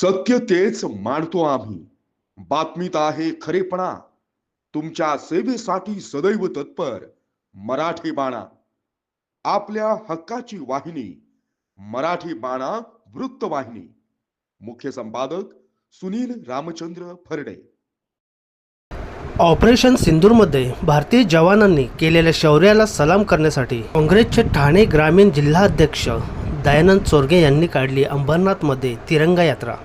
सत्य तेच मांडतो आम्ही. बातमीत आहे खरेपणा. तुमच्या सेवेसाठी सदैव तत्पर मराठी बाणा. आपल्या हक्काची वाहिनी मराठी बाणा वृत्तवाहिनी मुख्य संपादक सुनील रामचंद्र फरडे. ऑपरेशन सिंदूरमध्ये भारतीय जवानांनी केलेल्या शौर्याला सलाम करण्यासाठी काँग्रेसचे ठाणे ग्रामीण जिल्हाध्यक्ष दयानंद चोरगे यांनी काढली अंबरनाथमध्ये तिरंगा यात्रा.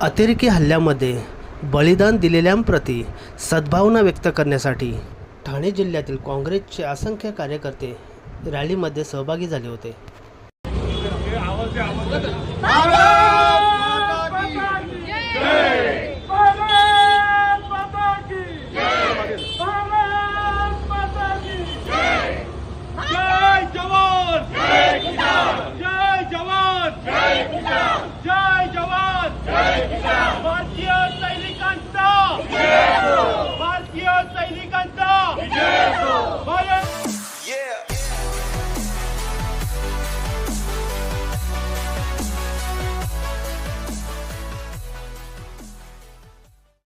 अतिरेकी हल्ल्यामध्ये बलिदान दिलेल्यांप्रती सद्भावना व्यक्त करण्यासाठी ठाणे जिल्ह्यातील काँग्रेसचे असंख्य कार्यकर्ते रॅलीमध्ये सहभागी झाले होते. Vai,